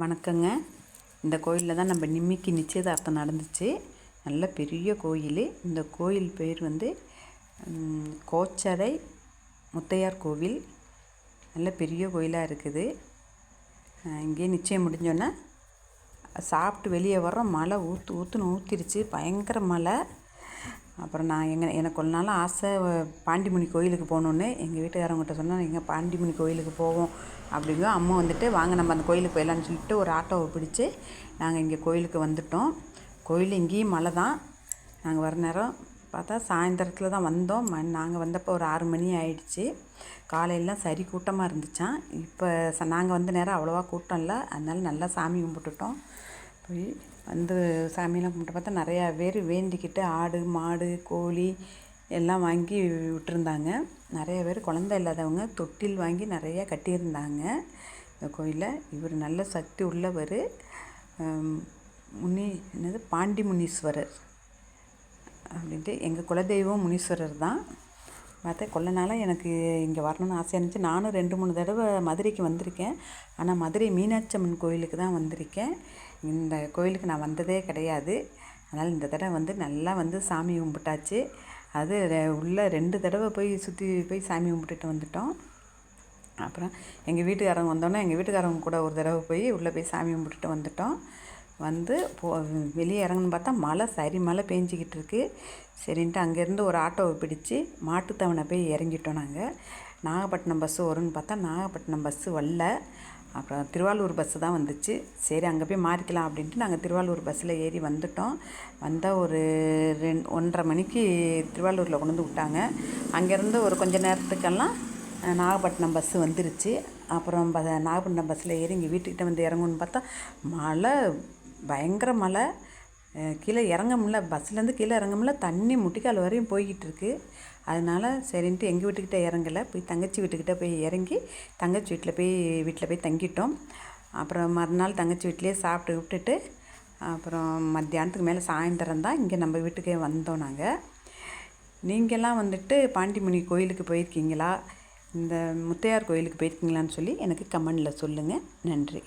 வணக்கங்க. இந்த கோயிலில் தான் நம்ம நிம்மிக்கு நிச்சயதார்த்தம் நடந்துச்சு. நல்ல பெரிய கோயில். இந்த கோயில் பேர் வந்து கோச்சடை முத்தையார் கோவில். நல்ல பெரிய கோயிலாக இருக்குது. இங்கேயே நிச்சயம் முடிஞ்சோன்னே சாப்பிட்டு வெளியே வரோம் மழை ஊற்று ஊற்றுன்னு ஊற்றிருச்சு பயங்கர மழை. அப்புறம் நான் எங்கே எனக்கு ஒரு நாள் ஆசை பாண்டிமுனி கோயிலுக்கு போகணுன்னு எங்கள் வீட்டுக்காரவங்ககிட்ட சொன்னால் எங்கள் பாண்டிமுனி கோயிலுக்கு போவோம் அப்படிங்கும் அம்மா வந்துட்டு வாங்க நம்ம அந்த கோயிலுக்கு போயிடலான்னு சொல்லிட்டு ஒரு ஆட்டோவை பிடிச்சி நாங்கள் இங்கே கோயிலுக்கு வந்துட்டோம். கோயில் இங்கேயும் மழை தான். நாங்கள் வர நேரம் பார்த்தா சாயந்தரத்தில் தான் வந்தோம். ம நாங்கள் வந்தப்போ ஒரு ஆறு மணி ஆயிடுச்சு. காலையிலாம் சரி கூட்டமாக இருந்துச்சான் இப்போ ச நாங்கள் வந்த நேரம் அவ்வளோவா கூட்டம் இல்லை. அதனால நல்லா சாமி கும்பிட்டுட்டோம். போய் வந்து சாமியெல்லாம் கும்பிட்டு பார்த்தா நிறையா பேர் வேண்டிக்கிட்டு ஆடு மாடு கோழி எல்லாம் வாங்கி விட்டுருந்தாங்க. நிறைய பேர் குழந்த இல்லாதவங்க தொட்டில் வாங்கி நிறையா கட்டியிருந்தாங்க. இந்த கோயிலில் இவர் நல்ல சக்தி உள்ளவர். முனி என்னது? பாண்டி முனீஸ்வரர் அப்படின்ட்டு எங்கள் குலதெய்வம் முனீஸ்வரர் தான். பார்த்தா கொள்ள நாளாக எனக்கு இங்கே வரணும்னு ஆசையாக இருந்துச்சு. நானும் ரெண்டு மூணு தடவை மதுரைக்கு வந்திருக்கேன். ஆனால் மதுரை மீனாட்சி அம்மன் கோயிலுக்கு தான் வந்திருக்கேன். இந்த கோயிலுக்கு நான் வந்ததே கிடையாது. அதனால் இந்த தடவை வந்து நல்லா வந்து சாமி கும்பிட்டாச்சு. அது உள்ளே உள்ள ரெண்டு தடவை போய் சுற்றி போய் சாமி கும்பிட்டுட்டு வந்துட்டோம். அப்புறம் எங்கள் வீட்டுக்காரங்க வந்தோன்னே எங்கள் வீட்டுக்காரங்க கூட ஒரு தடவை போய் உள்ளே போய் சாமி கும்பிட்டுட்டு வந்துட்டோம். வந்து போ வெளியே இறங்கணும்னு பார்த்தா மழை சரி மழை பேஞ்சிக்கிட்டு இருக்கு. சரின்ட்டு அங்கேருந்து ஒரு ஆட்டோவை பிடிச்சி மாட்டுத்தவணை போய் இறங்கிட்டோம் நாங்கள் நாகப்பட்டினம் பஸ்ஸு வரும்னு பார்த்தா நாகப்பட்டினம் பஸ்ஸு வரல. அப்புறம் திருவாரூர் பஸ்ஸு தான் வந்துச்சு. சரி அங்கே போய் மாறிக்கலாம் அப்படின்ட்டு நாங்கள் திருவாரூர் பஸ்ஸில் ஏறி வந்துட்டோம். வந்தால் ஒரு ரெண் ஒன்றரை மணிக்கு திருவாரூரில் கொண்டு வந்து விட்டாங்க. அங்கேருந்து ஒரு கொஞ்ச நேரத்துக்கெல்லாம் நாகப்பட்டினம் பஸ்ஸு வந்துருச்சு. அப்புறம் ப நாகப்பட்டினம் பஸ்ஸில் ஏறி இங்கே வீட்டுக்கிட்ட வந்து இறங்கணும்னு பார்த்தா மழை பயங்கர மழை. கீழே இறங்க முடில பஸ்லேருந்து கீழே இறங்க முடில தண்ணி முட்டிக்கால் வரையும் போய்கிட்டு இருக்கு அதனால் சரின்ட்டு எங்கள் வீட்டுக்கிட்ட இறங்கலை. போய் தங்கச்சி வீட்டுக்கிட்ட போய் இறங்கி தங்கச்சி வீட்டில் போய் வீட்டில் போய் தங்கிட்டோம். அப்புறம் மறுநாள் தங்கச்சி வீட்டிலேயே சாப்பிட்டு விட்டுட்டு அப்புறம் மத்தியானத்துக்கு மேலே சாயந்தரம் தான் இங்கே நம்ம வீட்டுக்கே வந்தோம் நாங்கள் நீங்கள்லாம் வந்துட்டு பாண்டிமுனி கோயிலுக்கு போயிருக்கீங்களா? இந்த முத்தையார் கோயிலுக்கு போயிருக்கீங்களான்னு சொல்லி எனக்கு கமெண்டில் சொல்லுங்கள் நன்றி.